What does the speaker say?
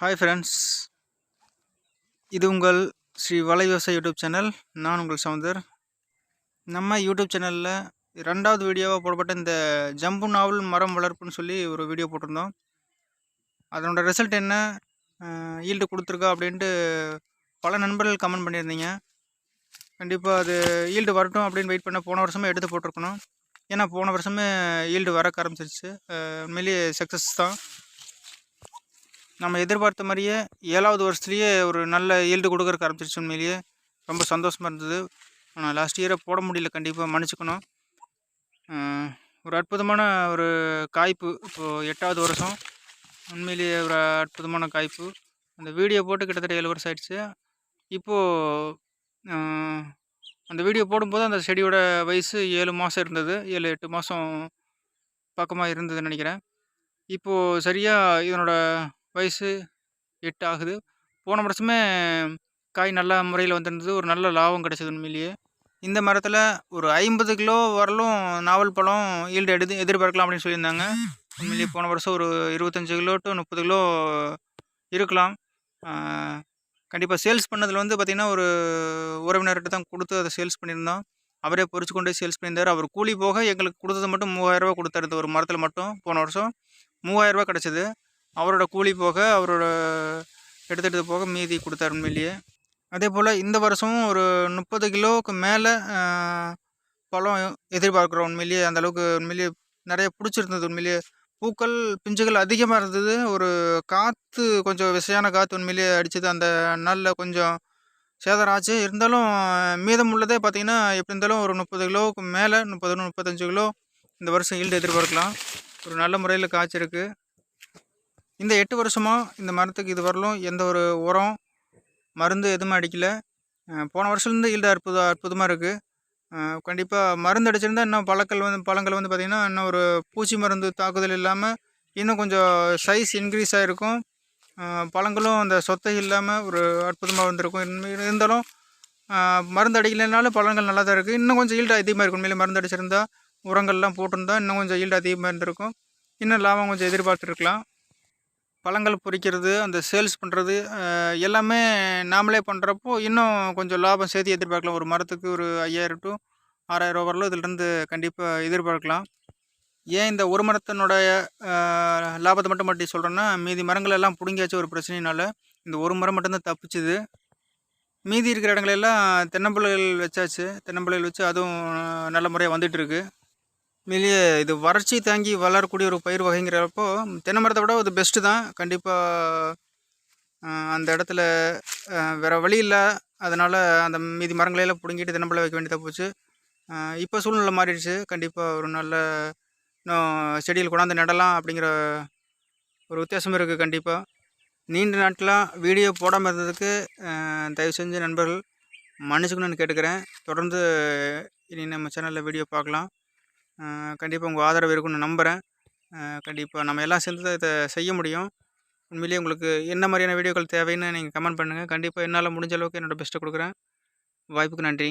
Hi friends இது உங்கள் ஸ்ரீ வலை விவசாய யூடியூப் சேனல். நான் உங்கள் சவுந்தர். நம்ம யூடியூப் சேனலில் ரெண்டாவது வீடியோவாக போடப்பட்ட இந்த ஜம்பு நாவல் மரம் வளர்ப்புன்னு சொல்லி ஒரு வீடியோ போட்டிருந்தோம். அதனோட ரிசல்ட் என்ன? ஈல்டு கொடுத்துருக்கா அப்படின்ட்டு பல நண்பர்கள் கமெண்ட் பண்ணியிருந்தீங்க. கண்டிப்பாக அது ஈல்டு வரட்டும் அப்படின்னு வெயிட் பண்ண போன வருஷமே எடுத்து போட்டிருக்கணும். ஏன்னா போன வருஷமே ஈல்டு வரக்க ஆரம்பிச்சிருச்சு. உண்மையிலேயே சக்ஸஸ் தான். நம்ம எதிர்பார்த்த மாதிரியே ஏழாவது வருஷத்துலேயே ஒரு நல்ல ஈல்டு கொடுக்குறக்கு ஆரம்பிச்சிருச்சு உண்மையிலேயே. ரொம்ப சந்தோஷமாக இருந்தது. ஆனால் லாஸ்ட் இயரை போட முடியல கண்டிப்பாக மன்னிச்சுக்கணும். ஒரு அற்புதமான ஒரு காய்ப்பு இப்போது எட்டாவது வருஷம். உண்மையிலேயே ஒரு அற்புதமான காய்ப்பு. அந்த வீடியோ போட்டு கிட்டத்தட்ட ஏழு வருஷம் ஆயிடுச்சு. இப்போது அந்த வீடியோ போடும்போது அந்த செடியோட வயசு ஏழு மாதம் இருந்தது. ஏழு எட்டு மாதம் பக்கமாக இருந்ததுன்னு நினைக்கிறேன். இப்போது சரியாக இதனோட வயசு எட்டு ஆகுது. போன வருஷமே காய் நல்ல முறையில் வந்திருந்தது. ஒரு நல்ல லாபம் கிடச்சிது உண்மையிலேயே. இந்த மரத்தில் ஒரு ஐம்பது கிலோ வரலும் நாவல் பழம் ஈல்டு எடுத்து எதிர்பார்க்கலாம் அப்படின்னு சொல்லியிருந்தாங்க. உண்மையிலேயே போன வருஷம் ஒரு இருபத்தஞ்சி கிலோ டு முப்பது கிலோ இருக்கலாம். கண்டிப்பாக சேல்ஸ் பண்ணதில் வந்து பார்த்திங்கன்னா ஒரு உறவினர்கிட்ட தான் கொடுத்து அதை சேல்ஸ் பண்ணியிருந்தோம். அவரே பொறிச்சு கொண்டு சேல்ஸ் பண்ணியிருந்தார். அவர் கூலி போக எங்களுக்கு கொடுத்தது மட்டும் மூவாயிரரூபா கொடுத்தாரு. ஒரு மரத்தில் மட்டும் போன வருஷம் மூவாயிரரூபா கிடச்சிது. அவரோட கூலி போக அவரோட எடுத்துகிட்டு போக மீதி கொடுத்தார் உண்மையிலேயே. அதே போல் இந்த வருஷமும் ஒரு முப்பது கிலோவுக்கு மேலே பழம் எதிர்பார்க்குறோம் உண்மையிலேயே. அந்தளவுக்கு உண்மையிலேயே நிறைய பிடிச்சிருந்தது உண்மையிலேயே. பூக்கள் பிஞ்சுகள் அதிகமாக இருந்தது. ஒரு காற்று கொஞ்சம் விசையான காற்று உண்மையிலேயே அடித்தது அந்த நாளில் கொஞ்சம் சேதாரம் ஆச்சு. இருந்தாலும் மீதம் உள்ளதே பார்த்திங்கன்னா எப்படி இருந்தாலும் ஒரு முப்பது கிலோவுக்கு மேலே முப்பது முப்பத்தஞ்சு கிலோ இந்த வருஷம் ஈல்டு எதிர்பார்க்கலாம். ஒரு நல்ல முறையில் காய்ச்சிருக்கு. இந்த எட்டு வருஷமாக இந்த மரத்துக்கு இது வரலும் எந்த ஒரு உரம் மருந்து எதுவுமே அடிக்கலை. போன வருஷத்துலேருந்து ஈல்டு அற்புத அற்புதமாக இருக்குது கண்டிப்பாக மருந்து அடிச்சிருந்தால் இன்னும் பழங்கள் வந்து பழங்கள் வந்து பார்த்திங்கன்னா இன்னும் ஒரு பூச்சி மருந்து தாக்குதல் இல்லாமல் இன்னும் கொஞ்சம் சைஸ் இன்க்ரீஸ் ஆகிருக்கும் பழங்களும் அந்த சொத்தை இல்லாமல் ஒரு அற்புதமாக வந்திருக்கும். இருந்தாலும் மருந்து அடிக்கலைனாலும் பழங்கள் நல்லா தான் இருக்குது இன்னும் கொஞ்சம் ஈல்டு அதிகமாக இருக்கும். உண்மையிலே மருந்து அடிச்சிருந்தா உரங்கள்லாம் போட்டிருந்தா இன்னும் கொஞ்சம் ஈல்டு அதிகமாக இருந்திருக்கும். இன்னும் லாபம் கொஞ்சம் எதிர்பார்த்துருக்கலாம். பழங்கள் பொறிக்கிறது அந்த சேல்ஸ் பண்ணுறது எல்லாமே நாமளே பண்ணுறப்போ இன்னும் கொஞ்சம் லாபம் சேர்த்து எதிர்பார்க்கலாம். ஒரு மரத்துக்கு ஒரு ஐயாயிரம் டு ஆறாயிரம் வரலும் இதிலிருந்து கண்டிப்பாக எதிர்பார்க்கலாம். ஏன் இந்த ஒரு மரத்தினுடைய லாபத்தை மட்டும் மட்டும் சொல்கிறேன்னா மீதி மரங்கள் எல்லாம் பிடுங்கியாச்சு ஒரு பிரச்சனையினால இந்த ஒரு மரம் மட்டும்தான் தப்பிச்சுது. மீதி இருக்கிற இடங்களெல்லாம் தென்னம்பிள்ளைகள் வச்சாச்சு. தென்னம்பிள்ளைகள் வச்சு அதுவும் நல்ல முறையாக வந்துட்டுருக்கு வெளியே இது வறட்சி தாங்கி வளரக்கூடிய ஒரு பயிர் வகைங்கிறப்போ தென்னை மரத்தை விட அது பெஸ்ட்டு தான். கண்டிப்பாக அந்த இடத்துல வேறு வழி இல்லை. அதனால் அந்த மீதி மரங்களையெல்லாம் பிடுங்கிட்டு தென்னம்பிள்ளை வைக்க வேண்டியதாக போச்சு. இப்போ சூழ்நிலை மாறிடுச்சு. கண்டிப்பாக ஒரு நல்ல இன்னும் செடியில் கொண்டாந்து நடலாம் அப்படிங்கிற ஒரு வித்தியாசம் இருக்குது கண்டிப்பாக நீண்ட நாட்களாக வீடியோ போடாமல் இருந்ததுக்கு தயவு செஞ்சு நண்பர்கள் மன்னிச்சுக்கணும்னு கேட்டுக்கிறேன். தொடர்ந்து இனி நம்ம சேனலில் வீடியோ பார்க்கலாம். கண்டிப்பாக உங்கள் ஆதரவு இருக்கும்னு நம்புகிறேன் கண்டிப்பாக நம்ம எல்லாம் சேர்ந்து இதை செய்ய முடியும். உண்மையிலேயே உங்களுக்கு என்ன மாதிரியான வீடியோக்கள் தேவைன்னு நீங்கள் கமெண்ட் பண்ணுங்கள் கண்டிப்பாக என்னால் முடிஞ்ச அளவுக்கு என்னோடய பெஸ்ட்டை கொடுக்குறேன். வாய்ப்புக்கு நன்றி.